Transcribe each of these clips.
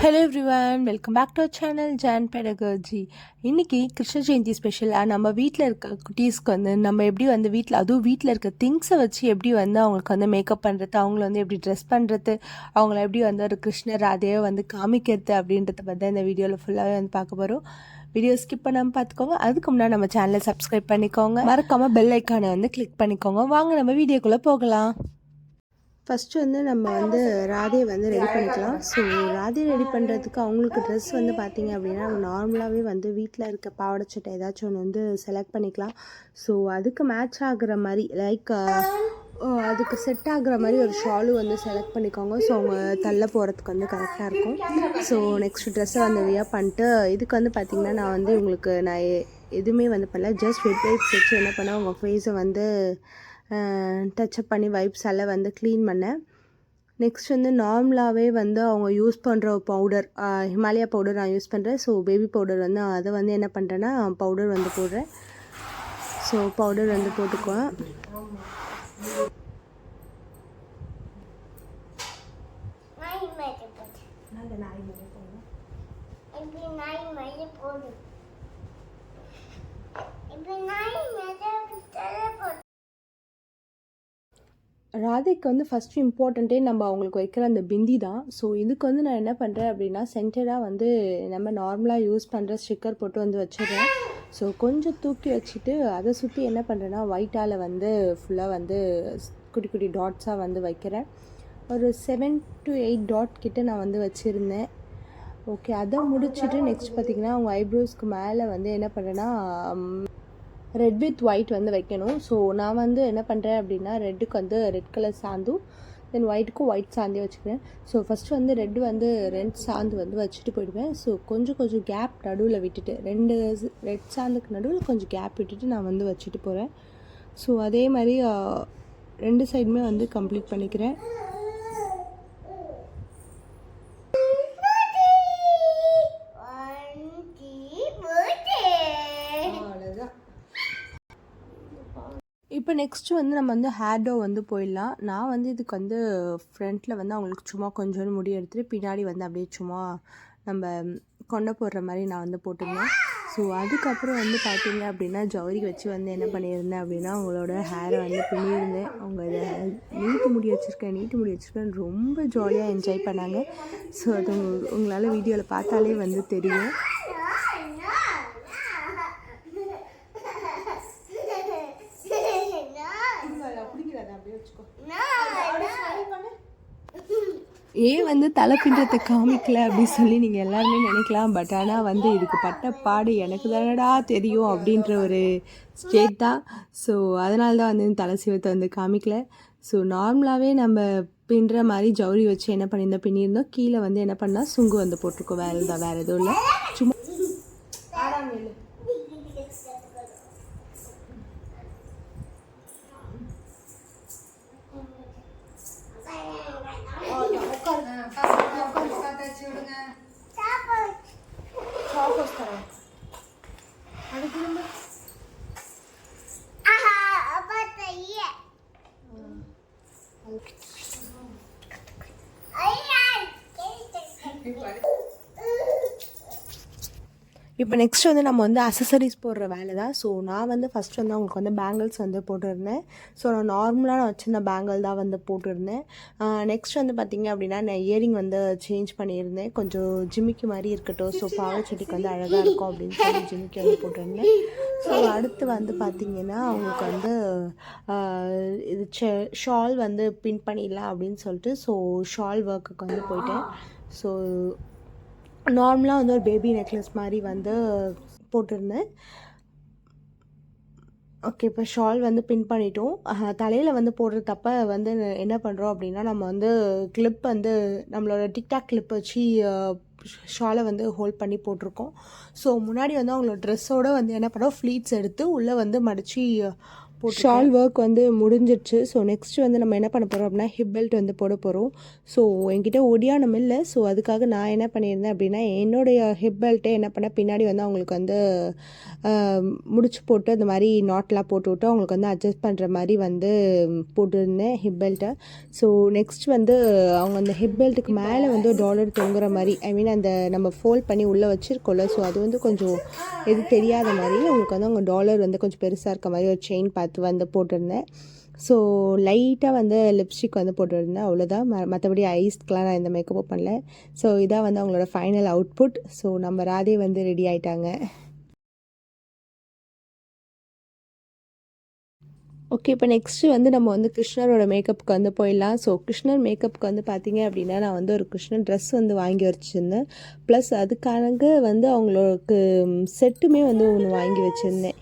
Hello everyone welcome back to channel John பெடகர்ஜி இன்றைக்கி கிருஷ்ண ஜெயந்தி ஸ்பெஷலாக நம்ம வீட்டில் இருக்க குட்டீஸ்க்கு வந்து நம்ம எப்படி வந்து வீட்டில் அதுவும் வீட்டில் இருக்க திங்ஸை வச்சு எப்படி வந்து அவங்களுக்கு வந்து மேக்கப் பண்ணுறது அவங்கள வந்து எப்படி ட்ரெஸ் பண்ணுறது அவங்கள எப்படி வந்து ஒரு கிருஷ்ணர் ராதையை வந்து காமிக்கிறது அப்படின்றத பற்றி தான் இந்த வீடியோவில் ஃபுல்லாகவே வந்து பார்க்க போகிறோம் வீடியோ ஸ்கிப் பண்ணாமல் பார்த்துக்கோங்க. அதுக்கு முன்னாடி நம்ம சேனலை சப்ஸ்கிரைப் பண்ணிக்கோங்க. மறக்காமல் பெல் ஐக்கானை வந்து கிளிக் பண்ணிக்கோங்க. வாங்க நம்ம வீடியோக்குள்ளே போகலாம். ஃபஸ்ட்டு வந்து நம்ம வந்து ராதையை வந்து ரெடி பண்ணிக்கலாம். ஸோ ராதையை ரெடி பண்ணுறதுக்கு அவங்களுக்கு ட்ரெஸ் வந்து பார்த்திங்க அப்படின்னா அவங்க நார்மலாகவே வந்து வீட்டில் இருக்க பாவாடை சட்டை ஏதாச்சும் ஒன்று வந்து செலக்ட் பண்ணிக்கலாம். ஸோ அதுக்கு மேட்ச் ஆகுற மாதிரி லைக் அதுக்கு செட் ஆகுற மாதிரி ஒரு ஷாலு வந்து செலக்ட் பண்ணிக்கோங்க. ஸோ அவங்க தள்ள போகிறதுக்கு வந்து கரெக்டாக இருக்கும். ஸோ நெக்ஸ்ட் ட்ரெஸ்ஸை வந்து வியர் பண்ணிட்டு இதுக்கு வந்து பார்த்திங்கன்னா நான் வந்து உங்களுக்கு நான் எதுவுமே வந்து பண்ணல. ஜஸ்ட் வெட் வைப்ஸ் வச்சு என்ன பண்ணேன் உங்கள் ஃபேஸை வந்து டச்சப் பண்ணி வைப்ஸ் எல்லாம் வந்து க்ளீன் பண்ணேன். நெக்ஸ்ட் வந்து நார்மலாகவே வந்து அவங்க யூஸ் பண்ணுற பவுடர் ஹிமாலயா பவுடர் நான் யூஸ் பண்ணுறேன் ஸோ பேபி பவுடர் வந்து அதை வந்து என்ன பண்ணுறேன்னா பவுடர் வந்து போடுறேன். ஸோ பவுடர் வந்து போட்டுக்குவேன். நாய் போடு. நாய் மேலே போடு? ராதைக்கு வந்து ஃபஸ்ட்டு இம்பார்ட்டண்ட்டே நம்ம அவங்களுக்கு வைக்கிற அந்த பிந்தி தான். ஸோ இதுக்கு வந்து நான் என்ன பண்ணுறேன் அப்படின்னா சென்டராக வந்து நம்ம நார்மலாக யூஸ் பண்ணுற ஸ்டிக்கர் போட்டு வந்து வச்சிடுறேன். ஸோ கொஞ்சம் தூக்கி வச்சுட்டு அதை சுற்றி என்ன பண்ணுறேன்னா ஒயிட்டால் வந்து ஃபுல்லாக வந்து குட்டி குட்டி டாட்ஸாக வந்து வைக்கிறேன். ஒரு செவன் டு எயிட் டாட் கிட்ட நான் வந்து வச்சுருந்தேன். ஓகே அதை முடிச்சுட்டு நெக்ஸ்ட் பார்த்திங்கன்னா அவங்க ஐப்ரோஸ்க்கு மேலே வந்து என்ன பண்ணுறேன்னா ரெட் வித் ஒயிட் வந்து வைக்கணும். ஸோ நான் வந்து என்ன பண்ணுறேன் அப்படின்னா ரெட்டுக்கு வந்து ரெட் கலர் சாந்தும் தென் ஒயிட்டுக்கும் ஒயிட் சாந்தே வச்சுக்கிறேன் ஸோ ஃபஸ்ட்டு வந்து ரெட்டு வந்து ரெட் சாந்து வந்து வச்சுட்டு போயிடுவேன். ஸோ கொஞ்சம் கொஞ்சம் கேப் நடுவில் விட்டுட்டு ரெண்டு ரெட் சாந்துக்கு நடுவில் கொஞ்சம் கேப் விட்டுட்டு நான் வந்து வச்சுட்டு போகிறேன் ஸோ அதே மாதிரி ரெண்டு சைடுமே வந்து கம்ப்ளீட் பண்ணிக்கிறேன் வண்டி போடு அவ்வளோதான் இப்போ நெக்ஸ்ட்டு வந்து நம்ம வந்து ஹேர்டோ வந்து போயிடலாம். நான் வந்து இதுக்கு வந்து ஃப்ரண்ட்டில் வந்து அவங்களுக்கு சும்மா கொஞ்சோண்டு முடி எடுத்துகிட்டு பின்னாடி வந்து அப்படியே சும்மா நம்ம கொண்டை போடுற மாதிரி நான் வந்து போட்டிருந்தேன். ஸோ அதுக்கப்புறம் வந்து பார்த்தீங்க அப்படின்னா ஜவுரி வச்சு வந்து என்ன பண்ணியிருந்தேன் அப்படின்னா அவங்களோட ஹேரை வந்து பின்னியிருந்தேன். அவங்க இதை நீட்டு முடி வச்சுருக்கேன் நீட்டு முடி வச்சுருக்கேன். ரொம்ப ஜாலியாக என்ஜாய் பண்ணாங்க. ஸோ அது உங்களால் வீடியோவில் பார்த்தாலே வந்து தெரியும். ஏன் வந்து தலை பின்றத்தை காமிக்கல அப்படின்னு சொல்லி நீங்கள் எல்லாருமே நினைக்கலாம். பட் ஆனால் வந்து இதுக்கு பட்ட பாடு எனக்கு தானடா தெரியும் அப்படின்ற ஒரு ஸ்டேட் தான். ஸோ அதனால தான் வந்து இந்த தலை சிவத்தை வந்து காமிக்கல. ஸோ நார்மலாகவே நம்ம பின்னுற மாதிரி ஜவுரி வச்சு என்ன பண்ணியிருந்தோம்? பின்னியிருந்தோம். கீழே வந்து என்ன பண்ணால் சுங்கு வந்து போட்டிருக்கோம். வேறு தான் வேறு எதுவும் இல்லை. சும்மா இப்போ நெக்ஸ்ட் வந்து நம்ம வந்து அசசரிஸ் போடுற வேலை தான் ஸோ நான் வந்து ஃபஸ்ட் வந்து அவங்களுக்கு வந்து பேங்கிள்ஸ் வந்து போட்டிருந்தேன். ஸோ நான் நார்மலாக நான் வச்சிருந்த பேங்கிள் தான் வந்து போட்டிருந்தேன். நெக்ஸ்ட் வந்து பார்த்திங்க அப்படின்னா நான் இயரிங் வந்து சேஞ்ச் பண்ணியிருந்தேன். கொஞ்சம் ஜிமிக்கு மாதிரி இருக்கட்டும். ஸோ பாவச்செடிக்கு வந்து அழகாக இருக்கும் அப்படின்னு சொல்லி ஜிமிக்கு வந்து போட்டிருந்தேன். ஸோ அடுத்து வந்து பார்த்திங்கன்னா அவங்களுக்கு வந்து இது ஷால் வந்து பின் பண்ணிடலாம் அப்படின்னு சொல்லிட்டு ஸோ ஷால் ஒர்க்குக்கு வந்து போயிட்டேன். ஸோ நார்மலாக வந்து ஒரு பேபி நெக்லஸ் மாதிரி வந்து போட்டிருந்தேன். ஓகே இப்போ ஷால் வந்து பின் பண்ணிட்டோம். தலையில் வந்து போடுற தப்ப வந்து என்ன பண்ணுறோம் அப்படின்னா நம்ம வந்து கிளிப் வந்து நம்மளோட டிக்டாக் கிளிப் வச்சு ஷாலை வந்து ஹோல்ட் பண்ணி போட்டிருக்கோம். ஸோ முன்னாடி வந்து அவங்களோட ட்ரெஸ்ஸோடு வந்து என்ன பண்ணோம் ஃப்ளீட்ஸ் எடுத்து உள்ளே வந்து மடித்து ஷால் ஒர்க் வந்து முடிஞ்சிடுச்சு. ஸோ நெக்ஸ்ட் வந்து நம்ம என்ன பண்ண போகிறோம் அப்படின்னா ஹிப் பெல்ட் வந்து போட போகிறோம் ஸோ என்கிட்ட ஒடியானம் இல்லை. ஸோ அதுக்காக நான் என்ன பண்ணியிருந்தேன் அப்படின்னா என்னுடைய ஹிப் பெல்ட்டே என்ன பண்ணேன் பின்னாடி வந்து அவங்களுக்கு வந்து முடிச்சு போட்டு அந்த மாதிரி நாட்லாம் போட்டு விட்டு அவங்களுக்கு வந்து அட்ஜஸ்ட் பண்ணுற மாதிரி வந்து போட்டிருந்தேன் ஹிப் பெல்ட்டை ஸோ நெக்ஸ்ட் வந்து அவங்க அந்த ஹிப் பெல்ட்டுக்கு மேலே வந்து டாலர் தொங்குற மாதிரி ஐ மீன் அந்த நம்ம ஃபோல்ட் பண்ணி உள்ளே வச்சுருக்கோம்ல. ஸோ அது வந்து கொஞ்சம் எது தெரியாத மாதிரி அவங்களுக்கு வந்து அவங்க டாலர் வந்து கொஞ்சம் பெருசாக இருக்க மாதிரி ஒரு செயின் பார்த்து வந்து போட்டிருந்தேன். ஸோ லைட்டாக வந்து லிப்ஸ்டிக் வந்து போட்டிருந்தேன். அவ்வளோதான் ம மற்றபடி ஐஸ்க்கெலாம் நான் இந்த மேக்கப்பும் பண்ணல. ஸோ இதான் வந்து அவங்களோட ஃபைனல் அவுட்புட் ஸோ நம்ம ராதே வந்து ரெடி ஆயிட்டாங்க. ஓகே இப்போ நெக்ஸ்ட்டு வந்து நம்ம வந்து கிருஷ்ணரோட மேக்கப்புக்கு வந்து போயிடலாம். ஸோ கிருஷ்ணர் மேக்கப்புக்கு வந்து பார்த்தீங்க அப்படின்னா நான் வந்து ஒரு கிருஷ்ணர் ட்ரெஸ் வந்து வாங்கி வச்சுருந்தேன். ப்ளஸ் அதுக்காக வந்து அவங்களுக்கு செட்டுமே வந்து ஒன்று வாங்கி வச்சுருந்தேன்.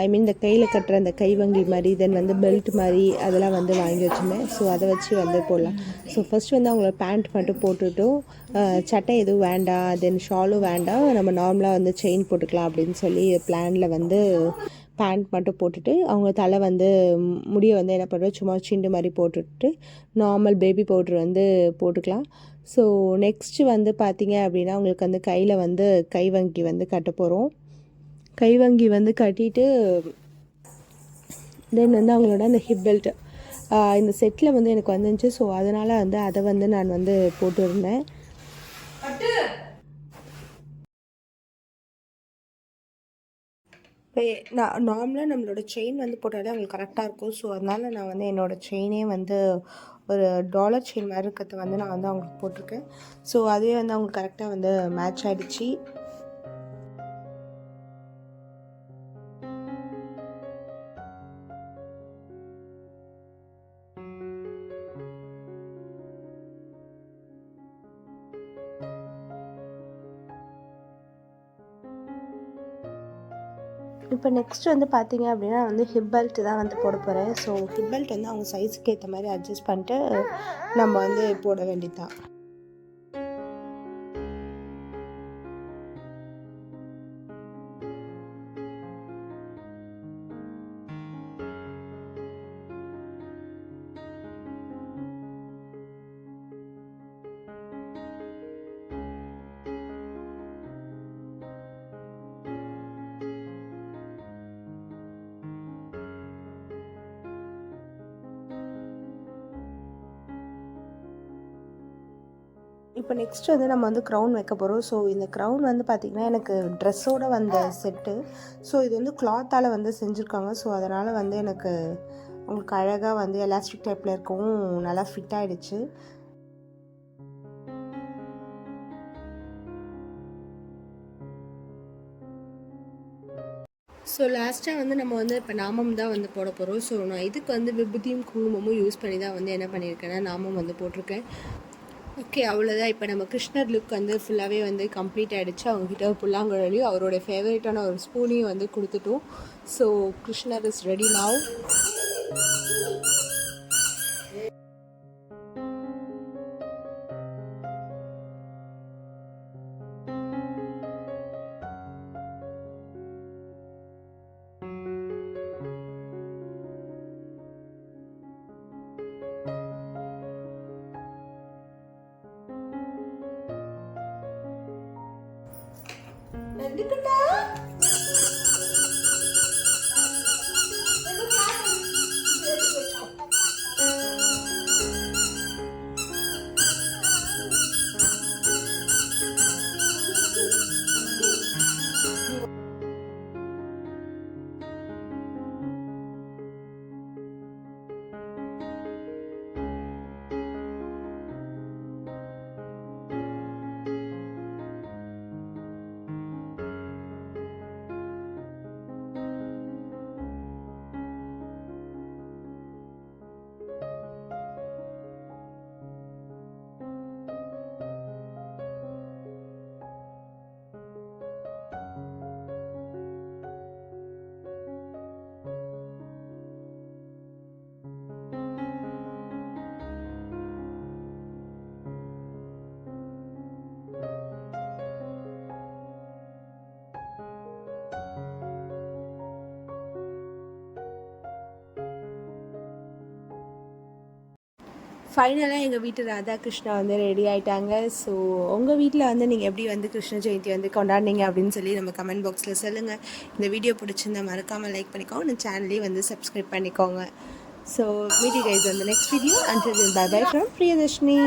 ஐ uh, மீன் இந்த கையில் கட்டுற அந்த கைவங்கி மாதிரி தென் வந்து பெல்ட் மாதிரி அதெல்லாம் வந்து வாங்கி வச்சுருந்தேன். ஸோ அதை வச்சு வந்து போடலாம். ஸோ ஃபர்ஸ்ட் வந்து அவங்களோட பேண்ட் மட்டும் போட்டுட்டும். Uh, சட்டை எதுவும் வேண்டாம். தென் ஷாலும் வேண்டாம். நம்ம நார்மலாக வந்து செயின் போட்டுக்கலாம் அப்படின்னு சொல்லி பிளானில் வந்து பேண்ட் மட்டும் போட்டுட்டு அவங்க தலை வந்து முடியை வந்து என்ன பண்ணுறது சும்மா சிண்டு மாதிரி போட்டுட்டு நார்மல் பேபி பவுட்ரு வந்து போட்டுக்கலாம். ஸோ நெக்ஸ்ட்டு வந்து பார்த்தீங்க அப்படின்னா அவங்களுக்கு வந்து கையில் வந்து கைவங்கி வந்து கட்ட போகிறோம் கைவங்கி வந்து கட்டிட்டு தென் வந்து அவங்களோட அந்த ஹிப் பெல்ட் இந்த செட்டில் வந்து எனக்கு வந்துச்சு. ஸோ அதனால் வந்து அதை வந்து நான் வந்து போட்டுருந்தேன். இப்போ நான் நார்மலாக நம்மளோட செயின் வந்து போட்டாலே அவங்களுக்கு கரெக்டாக இருக்கும். ஸோ அதனால் நான் வந்து என்னோடய செயினே வந்து ஒரு டாலர் செயின் மாதிரி இருக்கிறத வந்து நான் வந்து அவங்களுக்கு போட்டிருக்கேன். ஸோ அதுவே வந்து அவங்களுக்கு கரெக்டாக வந்து மேட்ச் ஆகிடுச்சி இப்போ நெக்ஸ்ட் வந்து பார்த்தீங்க அப்படின்னா வந்து ஹிப் பெல்ட் தான் வந்து போட போகிறேன் ஸோ ஹிப் பெல்ட் வந்து அவங்க சைஸுக்கு ஏற்ற மாதிரி அட்ஜஸ்ட் பண்ணிட்டு நம்ம வந்து போட வேண்டியதான் இப்போ நெக்ஸ்ட் வந்து நம்ம வந்து க்ரௌன் வைக்க போகிறோம் ஸோ இந்த க்ரௌன் வந்து பார்த்திங்கன்னா எனக்கு ட்ரெஸ்ஸோட வந்த செட்டு ஸோ இது வந்து கிளாத்தால் வந்து செஞ்சுருக்காங்க. ஸோ அதனால் வந்து எனக்கு உங்களுக்கு அழகாக வந்து எலாஸ்டிக் டைப்பில் இருக்கவும் நல்லா ஃபிட் ஆகிடுச்சு ஸோ லாஸ்ட்டாக வந்து நம்ம வந்து இப்போ நாமம் தான் வந்து போட போகிறோம் ஸோ நான் இதுக்கு வந்து விபூதியும் குங்குமமும் யூஸ் பண்ணி தான் வந்து என்ன பண்ணியிருக்கேன்னா நாமம் வந்து போட்டிருக்கேன். ஓகே அவ்வளோதான் இப்போ நம்ம கிருஷ்ணர் லுக் வந்து ஃபுல்லாகவே வந்து கம்ப்ளீட் ஆகிடுச்சு அவங்ககிட்ட ஒரு புல்லாங்குழலையும் அவரோட ஃபேவரட்டான ஒரு ஸ்பூனையும் வந்து கொடுத்துட்டோம். ஸோ கிருஷ்ணர் இஸ் ரெடி நாவ் ஃபைனலாக எங்கள் வீட்டு ராதாகிருஷ்ணா வந்து ரெடி ஆயிட்டாங்க. ஸோ உங்கள் வீட்டில் வந்து நீங்கள் எப்படி வந்து கிருஷ்ண ஜெயந்தி வந்து கொண்டாடினீங்க அப்படின்னு சொல்லி நம்ம கமெண்ட் பாக்ஸில் சொல்லுங்கள் இந்த வீடியோ பிடிச்சிருந்தா மறக்காமல் லைக் பண்ணிக்கோங்க. நம்ம சேனலையும் வந்து சப்ஸ்கிரைப் பண்ணிக்கோங்க. ஸோ மீட்டி கைஸ் வந்து next video and bye bye from Priyadarshini